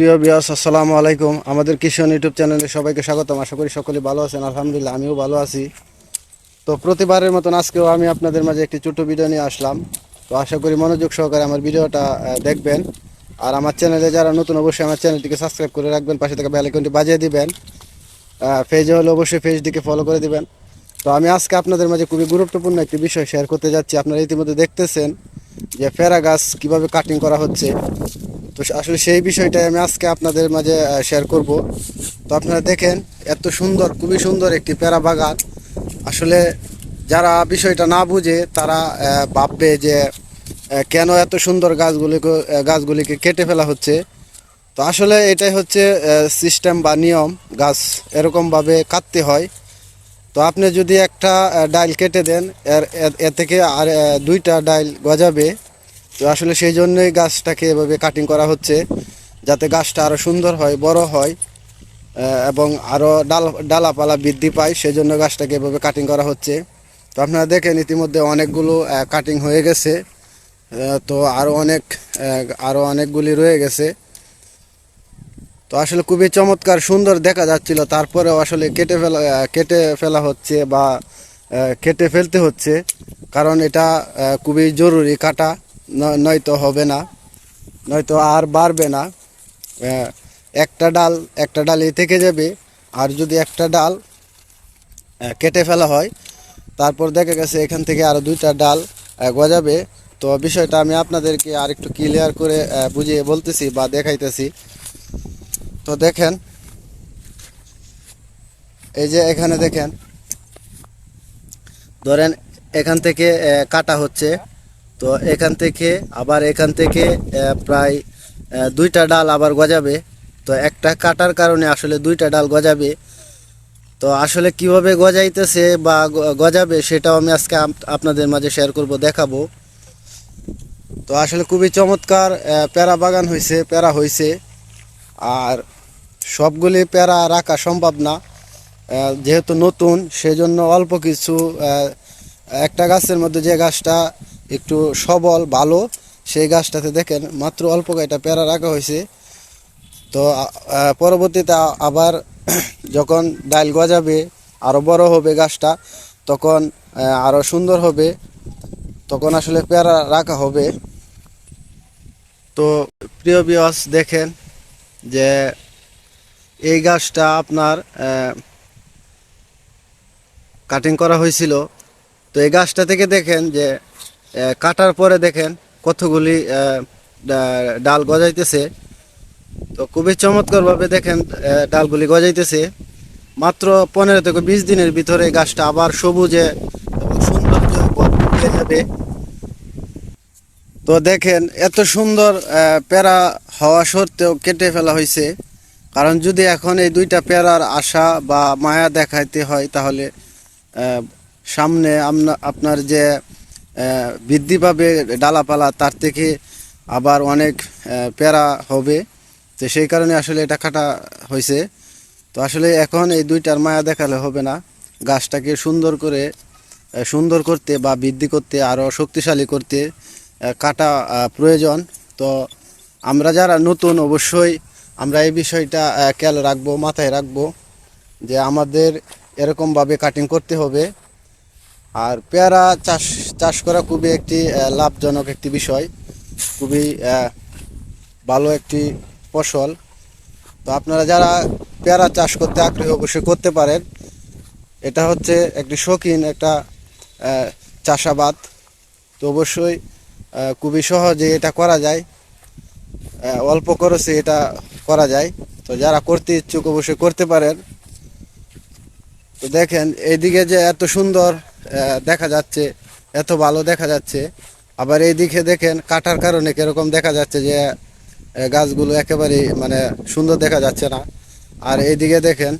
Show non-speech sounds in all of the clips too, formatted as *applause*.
প্রিয় বিয়াস আসসালামু আলাইকুম। আমাদের কিষণ ইউটিউব চ্যানেলে সবাইকে স্বাগতম। আশা করি সকলে ভালো আছেন। আলহামদুলিল্লাহ, আমিও ভালো আছি। তো প্রতিবারের মতন আজকেও আমি আপনাদের মাঝে একটি ছোট ভিডিও নিয়ে আসলাম। তো আশা করি মনোযোগ সহকারে আমার ভিডিওটা দেখবেন। আর আমার চ্যানেলে যারা নতুন, অবশ্যই আমার চ্যানেলটিকে সাবস্ক্রাইব করে রাখবেন। পাশে থেকে বেল আইকনটি বাজিয়ে দিবেন। পেজে হলে অবশ্যই পেজটিকে ফলো করে দিবেন। তো আমি আজকে আপনাদের মাঝে খুবই গুরুত্বপূর্ণ একটি বিষয় শেয়ার করতে যাচ্ছি। আপনারা ইতিমধ্যে দেখতেছেন যে ফেরা গাছ কীভাবে কাটিং করা হচ্ছে। তো আসলে সেই বিষয়টাই আমি আজকে আপনাদের মাঝে শেয়ার করব। তো আপনারা দেখেন, এত সুন্দর, খুবই সুন্দর একটি প্যারা বাগান। আসলে যারা বিষয়টা না বুঝে, তারা ভাববে যে কেন এত সুন্দর গাছগুলিকে গাছগুলিকে কেটে ফেলা হচ্ছে। তো আসলে এটাই হচ্ছে সিস্টেম বা নিয়ম। গাছ এরকমভাবে কাটতে হয়। তো আপনি যদি একটা ডাইল কেটে দেন, এর এর থেকে আর দুইটা ডাইল গজাবে তো আসলে সেই জন্যই গাছটাকে এভাবে কাটিং করা হচ্ছে, যাতে গাছটা আরও সুন্দর হয়, বড় হয় এবং আরও ডাল, ডালাপালা বৃদ্ধি পায় সেই জন্য গাছটাকে এভাবে কাটিং করা হচ্ছে। তো আপনারা দেখেন ইতিমধ্যে অনেকগুলো কাটিং হয়ে গেছে তো আরও অনেক আরও অনেকগুলি রয়ে গেছে। তো আসলে খুবই চমৎকার, সুন্দর দেখা যাচ্ছিল, তারপরেও আসলে কেটে ফেলা কেটে ফেলা হচ্ছে বা কেটে ফেলতে হচ্ছে, কারণ এটা খুবই জরুরি কাটা। নয়তো হবে না। নয়তো আর বাড়বে না। একটা ডাল, একটা ডালই থেকে যাবে। আর যদি একটা ডাল কেটে ফেলা হয়, তারপর দেখা গেছে এখান থেকে আরও দুইটা ডাল গজাবে। তো বিষয়টা আমি আপনাদেরকে আর একটু ক্লিয়ার করে বুঝিয়ে বলতেছি বা দেখাইতেছি। তো দেখেন, এই যে এখানে দেখেন, ধরেন এখান থেকে কাটা হচ্ছে। তো এখান থেকে, আবার এখান থেকে প্রায় দুইটা ডাল আবার গজাবে। তো একটা কাটার কারণে আসলে দুইটা ডাল গজাবে। তো আসলে কীভাবে গজাইতেছে বা গজাবে সেটাও আমি আজকে আপনাদের মাঝে শেয়ার করব, দেখাবো। তো আসলে খুবই চমৎকার প্যারা বাগান হয়েছে প্যারা হয়েছে আর সবগুলি প্যারা রাখা সম্ভব না। যেহেতু নতুন, সেজন্য অল্প কিছু একটা গাছের মধ্যে যে গাছটা একটু সবল, ভালো, সেই গাছটাতে দেখেন মাত্র অল্প কয়টা প্যারা রাখা হয়েছে। তো পরবর্তীতে আবার *clears throat* যখন ডাইল গজাবে আরও বড় হবে গাছটা, তখন আরও সুন্দর হবে। তখন আসলে পেয়ারা রাখা হবে। তো, প্রিয় বিয়স দেখেন যে এই গাছটা আপনার কাটিং করা হয়েছিল। তো এই গাছটা থেকে দেখেন যে কাটার পরে দেখেন কতগুলি ডাল গজাইতেছে। তো খুবই চমৎকারভাবে দেখেন ডালগুলি গজাইতেছে। মাত্র পনেরো থেকে বিশ দিনের ভিতরে গাছটা আবার সবুজে এবং সৌন্দর্য যাবে। তো দেখেন, এত সুন্দর প্যারা হওয়া সত্ত্বেও কেটে ফেলা হয়েছে। কারণ যদি এখন এই দুইটা প্যারার আশা বা মায়া দেখাইতে হয়, তাহলে সামনে আপনার যে বৃদ্ধি পাবে ডালাপালা, তার থেকে আবার অনেক প্যারা হবে। তো সেই কারণে আসলে এটা কাটা হয়েছে। তো আসলে এখন এই দুইটার মায়া দেখালে হবে না। গাছটাকে সুন্দর করে সুন্দর করতে বা বৃদ্ধি করতে আরও শক্তিশালী করতে কাটা প্রয়োজন। তো আমরা যারা নতুন, অবশ্যই আমরা এই বিষয়টা খেয়াল রাখব, মাথায় রাখব যে আমাদের এরকমভাবে কাটিং করতে হবে। আর পেয়ারা চাষ চাষ করা খুবই একটি লাভজনক একটি বিষয়। খুবই ভালো একটি ফসল। তো আপনারা যারা পেয়ারা চাষ করতে আগ্রহী অবশ্যই করতে পারেন। এটা হচ্ছে একটি শৌখিন একটা চাষাবাদ। তো অবশ্যই খুবই সহজে এটা করা যায়। অল্প খরচে এটা করা যায়। তো যারা করতে ইচ্ছুক অবশ্যই করতে পারেন। তো দেখেন, এইদিকে যে এত সুন্দর দেখা যাচ্ছে, এত ভালো দেখা যাচ্ছে। আবার এইদিকে দেখেন কাটার কারণে কীরকম দেখা যাচ্ছে যে গাছগুলো একেবারেই মানে সুন্দর দেখা যাচ্ছে না। আর এইদিকে দেখেন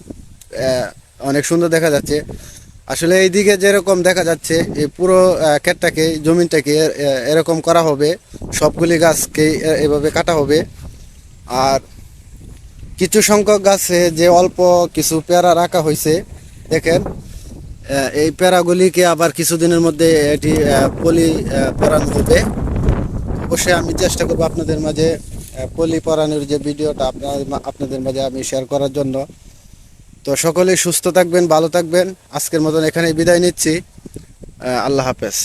অনেক সুন্দর দেখা যাচ্ছে। আসলে এইদিকে যেরকম দেখা যাচ্ছে, এই পুরো ক্ষেতটাকে জমিনটাকে এরকম করা হবে। সবগুলি গাছকে এভাবে কাটা হবে। আর কিছু সংখ্যক গাছে যে অল্প কিছু পেয়ারা রাখা হয়েছে, দেখেন এই প্যারাগুলিকে আবার কিছুদিনের মধ্যে এটি পলি পরানো হবে। অবশ্যই আমি চেষ্টা করব আপনাদের মাঝে পলি পরানোর যে ভিডিওটা আপনার আপনাদের মাঝে আমি শেয়ার করার জন্য। তো সকলেই সুস্থ থাকবেন, ভালো থাকবেন। আজকের মতন এখানেই বিদায় নিচ্ছি। আল্লাহ হাফেজ।